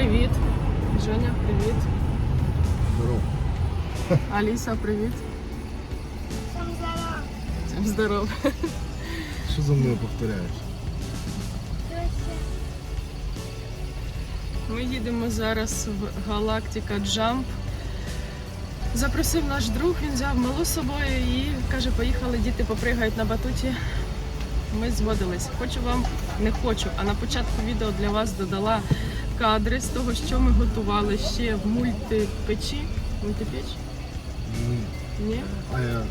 Всім привіт! Женя, привіт. Здорово. Аліса, привіт. Сам зараз. Всім здоров. Що за мною повторяєш? Ми їдемо зараз в Галактика Джамп. Запросив наш друг, він взяв малу з собою і каже, поїхали, діти попригають на батуті. Ми згодились. Хочу вам, не хочу, а на початку відео для вас додала кадри з того, що ми готували ще в мультипечі. Мультипеч? Ні. Аер,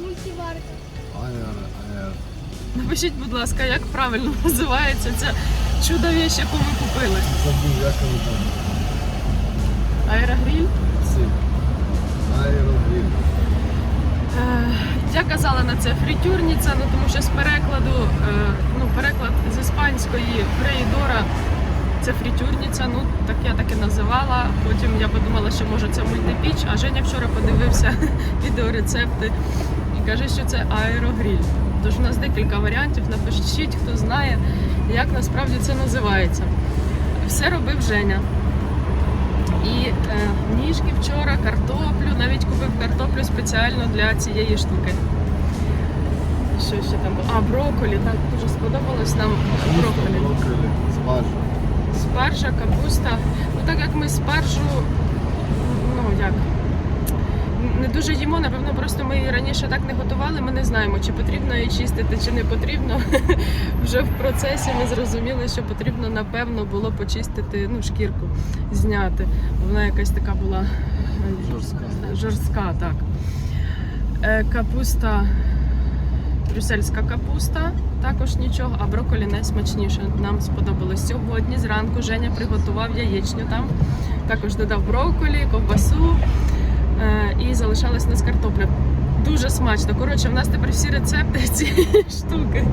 Мультиварка. аер, аер. Напишіть, будь ласка, як правильно називається ця чудо віч, яку ми купили. Забув, як вони там. Аерогріль. Ці. Аерогріль. Е, Я казала на це фритюрниця, ну тому що з перекладу, е, ну переклад з іспанської фрейдора це фритюрниця, ну так я так і називала. Потім я подумала, що може це мультипіч, а Женя вчора подивився відеорецепти і каже, що це аерогріль. Тож у нас декілька варіантів. Напишіть, хто знає, як насправді це називається. Все робив Женя. І е, ніжки вчора, картоплю, навіть купив картоплю спеціально для цієї штуки. Що ще там було? А, брокколі, так дуже сподобалось нам брокколі. Брокколі, спаржа. Спаржа, капуста. Ну так як ми спаржу, ну як. Не дуже їмо, напевно, просто ми її раніше так не готували. Ми не знаємо, чи потрібно її чистити, чи не потрібно. Вже в процесі ми зрозуміли, що потрібно, напевно, було почистити ну, шкірку, зняти. Вона якась така була Жорстка. жорстка, так. Е, Капуста, брюссельська капуста, також нічого, а брокколі найсмачніше. Нам сподобалось сьогодні. Зранку Женя приготував яєчню там. Також додав брокколі, ковбасу е, і залишалась у нас картопля. Дуже смачно. Коротше, в нас тепер всі рецепти цієї штуки.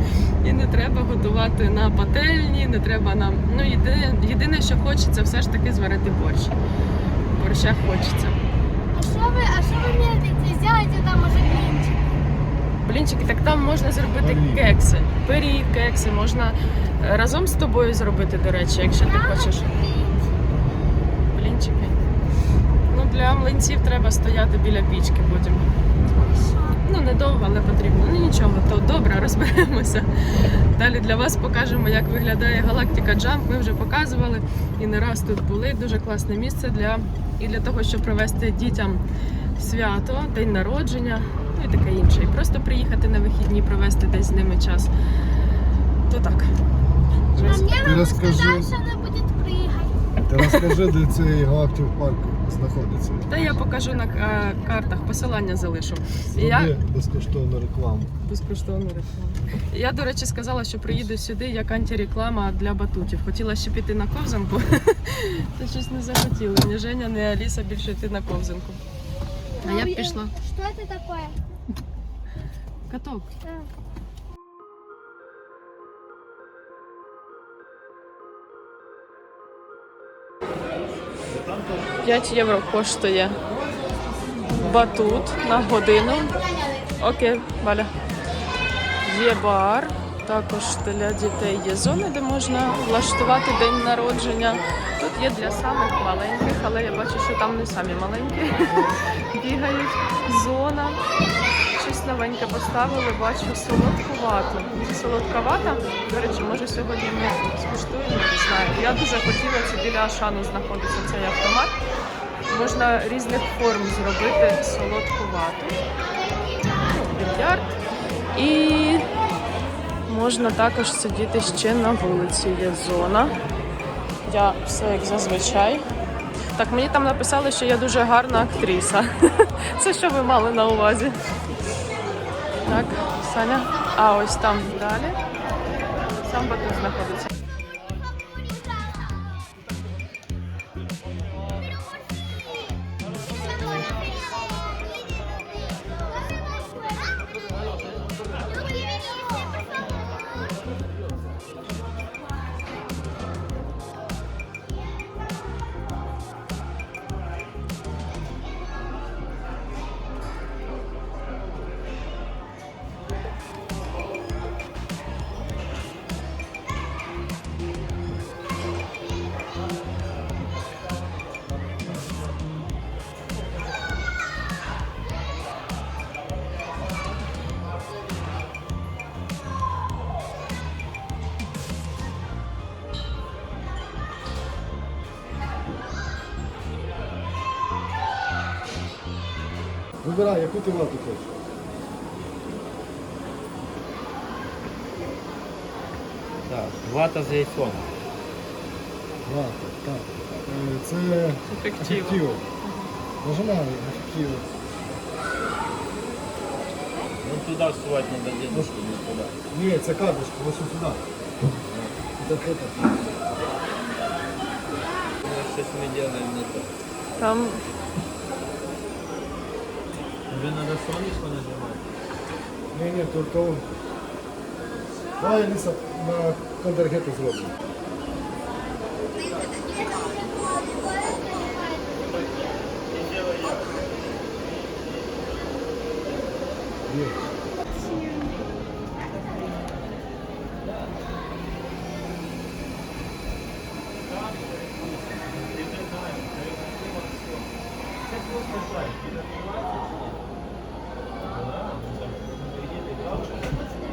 І не треба готувати на пательні, не треба нам. Ну, єдине, єдине, що хочеться, все ж таки зварити борщ. Борща хочеться. А що ви, а що ви мірите? Зробите там уже блінчик. Блінчики, так там можна зробити кекси. Пиріг, кекси можна е, разом з тобою зробити, до речі, якщо ти хочеш. Блінчики. Ну, для млинців треба стояти біля пічки потім. Ну, недовго, але потрібно. Ну нічого, то добре, розберемося. Далі для вас покажемо, як виглядає Галактика Джамп. Ми вже показували і не раз тут були. Дуже класне місце для і для того, щоб провести дітям свято, день народження, ну і таке інше. І просто приїхати на вихідні, провести десь з ними час. То так. Ти мама розкажи. сказала, що вона буде пригати. Ти розкажи, де цей галактик парк знаходиться. Та я покажу на е, картах, посилання залишу. Я Зроби безкоштовну рекламу. безкоштовну рекламу. Я, до речі, сказала, що приїду сюди як антиреклама для батутів. Хотіла ще піти на ковзанку, та щось не захотіли. Ні Женя, ні Аліса більше йти на ковзанку. А я б пішла. Що це таке? Каток. 5 євро коштує батут на годину. Окей, Валя. Є бар, також для дітей є зони, де можна влаштувати день народження. Тут є для самих маленьких, але я бачу, що там не самі маленькі бігають. Зона. Щось новеньке поставили, бачу солодкувату. Солодковата. До речі, може сьогодні ми скуштуємо, не знаю. Я дуже хотіла це біля Ашану знаходиться цей автомат. Можна різних форм зробити солодкувату. Ну, більярд. І можна також сидіти ще на вулиці. Є зона. Я все як зазвичай. Так, мені там написали, що я дуже гарна актриса. Це що ви мали на увазі? Так, Саня. А ось там далі. Сам батут знаходиться. Вибирай, яку ти вату хочеш. Так, вата з яйцом. Вата, так. Е, Це Ефективо. ефективо. Нажимай ефективо. Ну туди всувати треба дедушку, не туди. Ні, це карточка, ось сюди. Це фото. Щось ми робимо не то. Там Вже треба сонечко нажимати. Ні, ні, то, то... Давай, Аліса, на конвергету зробимо.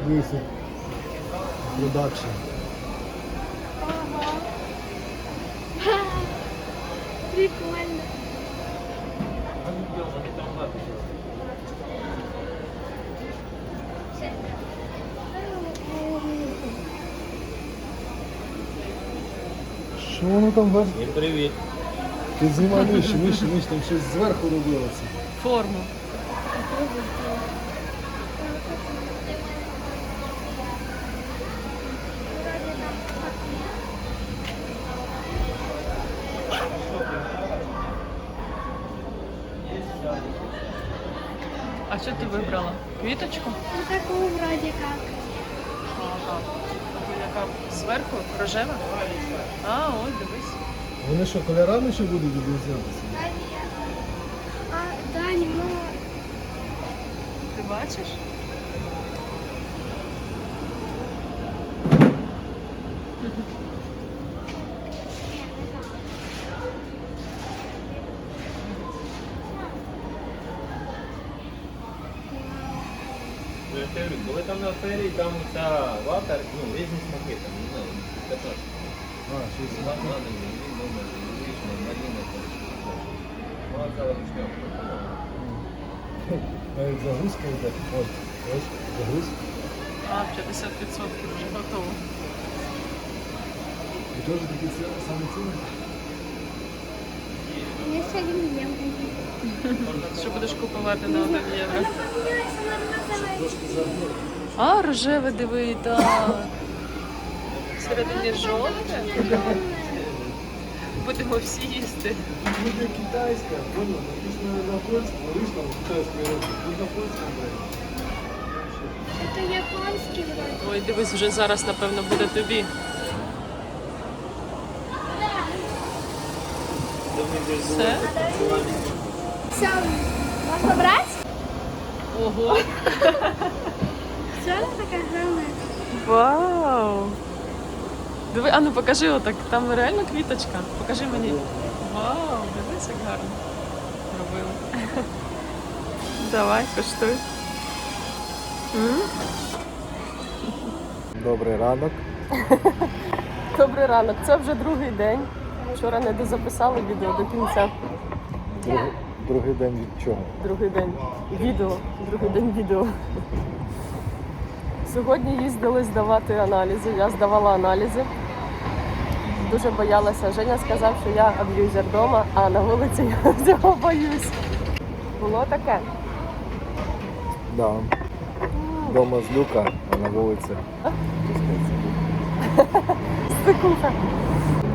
Є. Дивися. Продакшн. Прикольно. Що воно там вверх? І привіт. Ти знімай нижче, нижче, нижче, там щось зверху робилося. форму. А що ти вибрала? Квіточку? Ну таку вроді как. Ага. Яка зверху рожева? А, ось дивись. Вони що, кольорами ще будуть відрізнятися? А, Дані, ну. Ти бачиш? Ну, я ж кажу, Коли там ця вата, ну, різні смаки, там, не знаю, 15. А, щось. Банани, він думає, вишня, там. Ну, а це вишньовка. Навіть загрузка йде. Ось, ось, загрузка. А, 50% вже готово. І теж такі ці самі ціни? Есть один евро. Що будеш купувати на 1 євро? Она Трошки загнув. А, рожеве диви, так. Всередині жовте. Будемо всі їсти. Буде китайська, понял? Написано на польському, вийшло на китайській руці. Тут на польському бренді. Это японский вроде. Ой, дивись, вже зараз, напевно, буде тобі. Все? Все, можно брать? Ого! Все, она такая. Вау! Диви, а ну покажи отак, там реально квіточка. Покажи мені. Вау, дивись, як гарно. Робили. Давай, коштуй. Добрий ранок. Добрий ранок. Це вже другий день. Вчора не дозаписали відео до кінця. Другий, другий день від чого? Другий день відео. Другий день відео. Сьогодні їздили здавати аналізи. Я здавала аналізи. Дуже боялася. Женя сказав, що я аб'юзер вдома, а на вулиці я цього боюсь. Було таке. Да. Дома з люка, а на вулиці. Стикуха.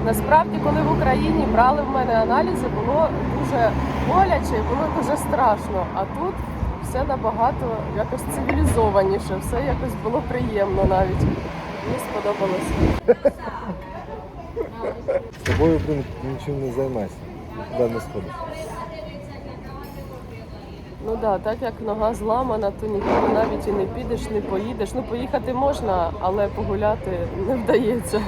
Насправді, коли в Україні брали в мене аналізи, було дуже боляче і було дуже страшно. А тут все набагато якось цивілізованіше, все якось було приємно навіть. Мені сподобалось. З тобою, блин, нічим не займайся. Куди не сходиш. Ну так, да, так як нога зламана, то нікуди навіть і не підеш, не поїдеш. Ну, поїхати можна, але погуляти не вдається.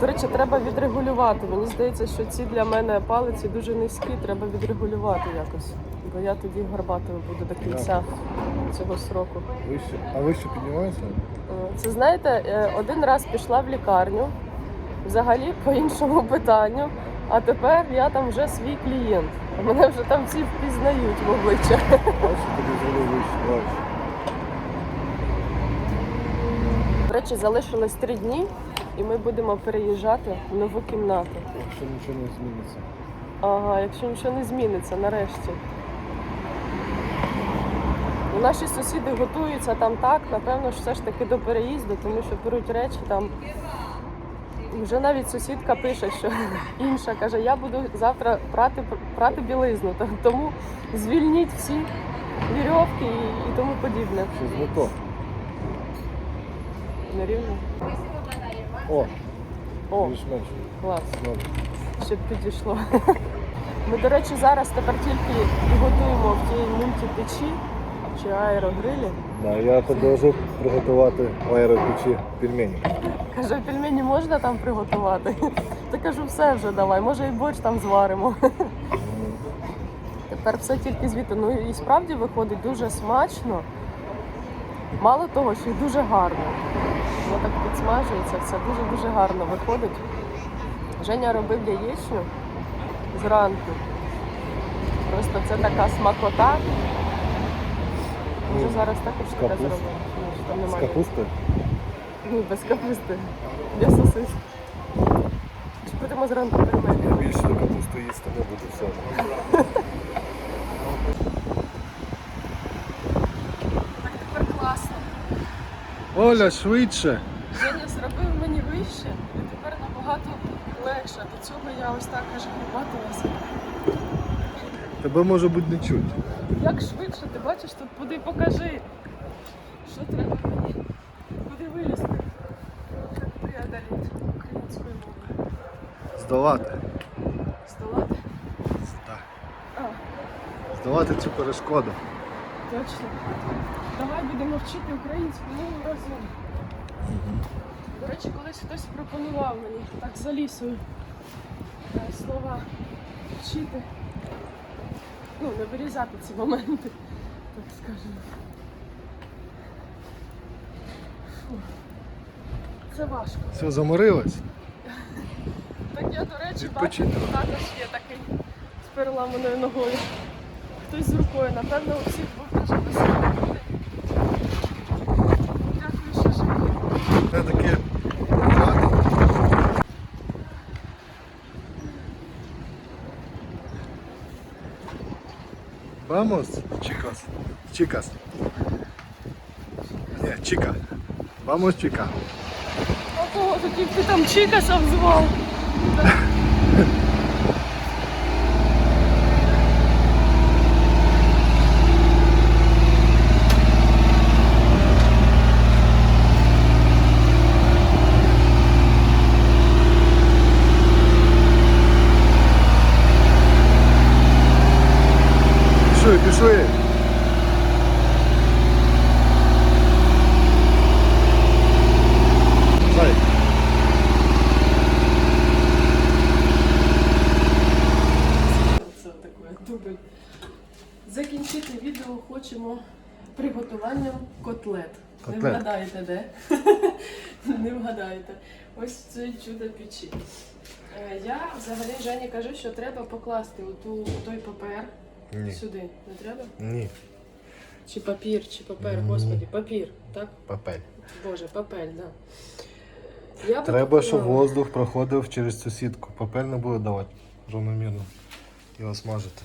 До речі, треба відрегулювати. Мені здається, що ці для мене палиці дуже низькі, треба відрегулювати якось. Бо я тоді горбатою буду до кінця цього сроку. Вище. А вище піднімаєшся? Е, Це знаєте, е, один раз пішла в лікарню, взагалі по іншому питанню. А тепер я там вже свій клієнт. Мене вже там всі впізнають в обличчя. Тобі вище. До речі, залишилось три дні, і ми будемо переїжджати в нову кімнату. Якщо нічого не зміниться. Ага, якщо нічого не зміниться, нарешті. Наші сусіди готуються там так, напевно, ж все ж таки до переїзду, тому що беруть речі там. Вже навіть сусідка пише, що інша каже, я буду завтра прати, прати білизну, тому звільніть всі вірьовки і, і тому подібне. Щось не то. На рівні. О, О, більш-менш. клас. Щоб підійшло. Ми, до речі, зараз тепер тільки готуємо в тій мультипечі чи аерогрилі. Да, я продовжу приготувати в аеропечі пельмені. Каже, пельмені можна там приготувати? Та кажу, все вже давай, може і борщ там зваримо. Тепер все тільки звідти. Ну і справді виходить дуже смачно. Мало того, що й дуже гарно. Воно так підсмажується, все дуже-дуже гарно виходить. Женя робив яєчню зранку. Просто це така смакота. Може Ну, зараз також така капуста. зробимо. Ні, що там З немає. капустою? Ні, без капусти. Для сосиски. Чи будемо зранку пельмені? Я більше до капусту їсти не буду все. Так тепер класно. Оля, швидше. Женя зробив мені вище, і тепер набагато легше. До цього я ось так аж горбатилася. Тебе може бути не чуть. Як швидше, ти бачиш, тут куди покажи. Що треба мені? Куди вилізти? Як преодоліти українською мовою? Здолати. Здолати? Так. А, Здолати цю перешкоду. точно. Давай будемо вчити українську мову разом. До речі, колись хтось пропонував мені так за лісою е, слова вчити. Ну, не вирізати ці моменти, так скажемо. Фу. Це важко. Все, заморилась? Так я, до речі, Відпочинок. бачу, також є такий з переламаною ногою. Хтось з рукою, напевно, у всіх був дуже веселий. Дякую, що живі. Це таке. Vamos, chicos. Chicas. Ні, чіка. Vamos, чіка. О, такий ти там чикаса взвав. Пішли, пішли. Зай. Це таке дубль. Закінчити відео хочемо приготуванням котлет. Не Котлет. вгадаєте де? Не вгадаєте. Ось це чудо печі. Е, Я взагалі Жені кажу, що треба покласти у той папер Ні. сюди. Не треба? Ні. Чи папір, чи папер, Ні. господі, папір, так? Папель. Боже, папель, так. Да. Я Треба, щоб воздух проходив через цю сітку. Папель не буде давати рівномірно. Його смажити.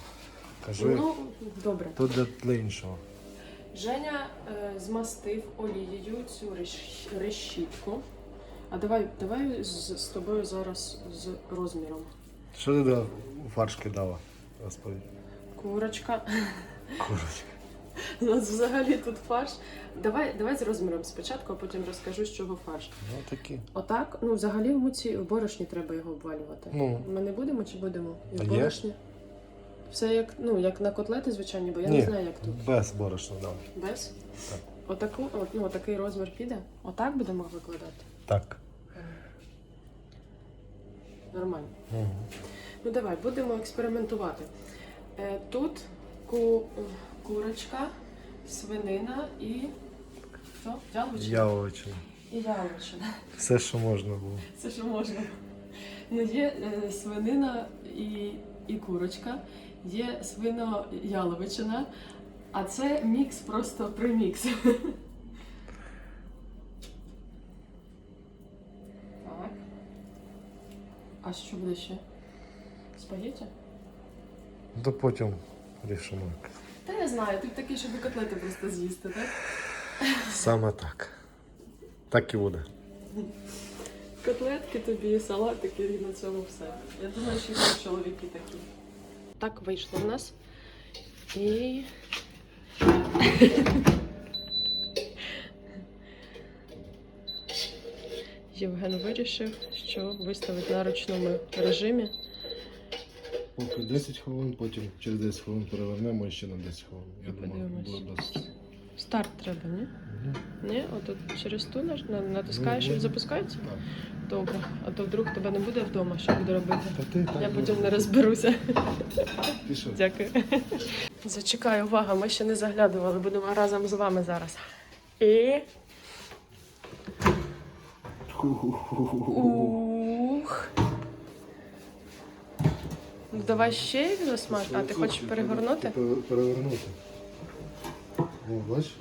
Кажи, Ну, добре. тут для іншого. Женя е, змастив олією цю реш- решітку. А давай, давай з, з тобою зараз з розміром. Що ти до фарш кидала? Розповідь. Курочка. Курочка. У нас взагалі тут фарш. Давай, давай з розміром спочатку, а потім розкажу, з чого фарш. Ну такі. Отак, ну взагалі в муці в борошні треба його обвалювати. Ну. Ми не будемо чи будемо? І в А є? борошні. Все як, ну, як на котлети, звичайні, бо я Ні. не знаю, як тут. Без борошна дам. Без? Так. Отаку, от, ну, отакий розмір піде. Отак будемо викладати. Так. Нормально. Угу. Ну давай, будемо експериментувати. Е, тут ку, курочка, свинина і. Що? Яловичина? Яловичина. І яловичина. Все, що можна було. Це що можна. Ну, є е, свинина і, і курочка, є свино-яловичина, а це мікс, просто примікс. Так. А що буде ще? Спагетті? То потім рішимо. Та я знаю, ти такий, щоб і котлети просто з'їсти, так? Саме так. Так і буде. Котлетки тобі, салатики і на цьому все. Я думаю, що всі чоловіки такі. Так вийшло в нас. І. Євген вирішив, що виставить на ручному режимі. Поки 10 хвилин, потім через 10 хвилин перевернемо і ще на 10 хвилин. Я думаю, буде досить. Старт треба, ні? Мгм. Ні? Отут через ту натискаєш Ну, і ну. запускається? Так. Добре. А то вдруг тебе не буде вдома, що буду робити? Та ти так Я потім не розберуся. Пішов. Дякую. Зачекай, увага, ми ще не заглядували, будемо разом з вами зараз. І. Ух. Ну, давай ще їх засмаж. А ти хочеш перегорнути? Перевернути. О, бачиш?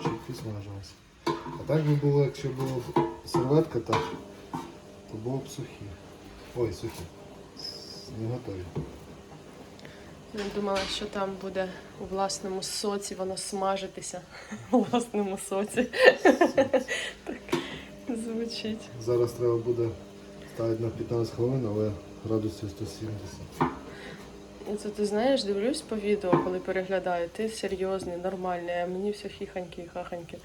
Щоб підсмажилося. А так би було, якщо була серветка так, то було б сухі. Ой, сухі. Не готові. Я думала, що там буде у власному соці воно смажитися. У власному соці. Так звучить. Зараз треба буде ставити на 15 хвилин, але градусів 170. Це ти знаєш, дивлюсь по відео, коли переглядаю. Ти серйозний, нормальний, а мені все хіханьки і хаханьки.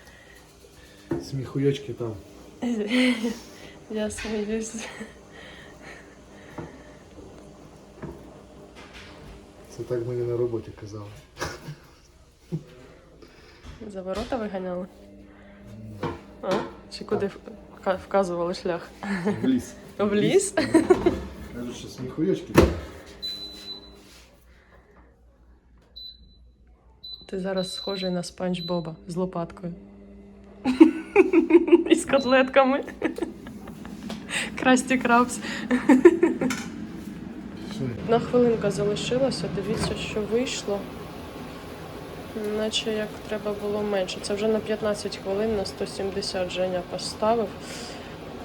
Сміхуєчки там. Я сміюсь. Це так мені на роботі казали. За ворота виганяли? А? Чи куди вка- вказували шлях? В ліс. В ліс? Кажуть, що сміхуєчки. Ти зараз схожий на спанч Боба з лопаткою. І з котлетками. Красті крабс. На хвилинка залишилася, дивіться, що вийшло. Наче як треба було менше. Це вже на 15 хвилин на 170 Женя поставив.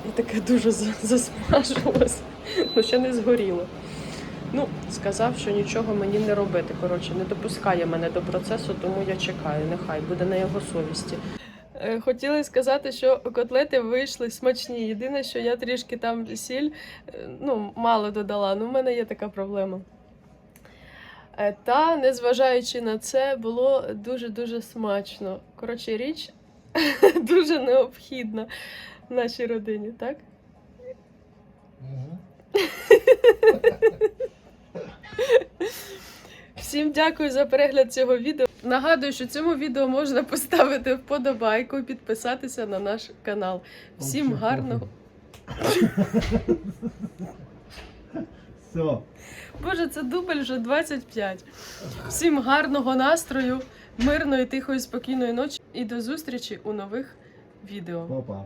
І таке дуже за- засмажилось. Ну, ще не згоріло. Ну, сказав, що нічого мені не робити. Коротше, не допускає мене до процесу, тому я чекаю. Нехай буде на його совісті. Е, Хотіла сказати, що котлети вийшли смачні. Єдине, що я трішки там сіль е, ну, мало додала. Ну, в мене є така проблема. Е, Та, незважаючи на це, було дуже-дуже смачно. Коротше, річ дуже необхідна нашій родині, так? Всім дякую за перегляд цього відео. Нагадую, що цьому відео можна поставити вподобайку і підписатися на наш канал. Всім гарного. Все. Боже, це дубль вже 25. Всім гарного настрою, мирної, тихої, спокійної ночі і до зустрічі у нових відео. Папа.